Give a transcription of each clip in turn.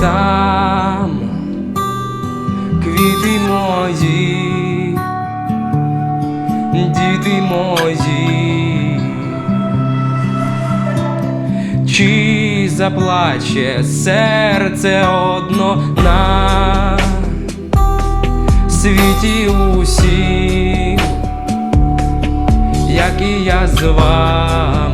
там квіти мої, діти мої, чи заплаче серце одно на світі усім, як і я з вами.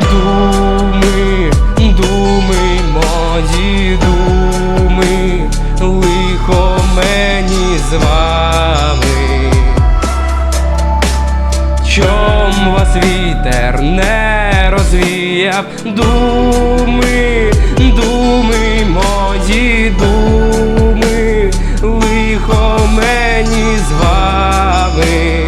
думи, думи, мої думи, лихо мені з вами, чом вас вітер не розвіяв, думи, думи, мої думи, лихо мені з вами.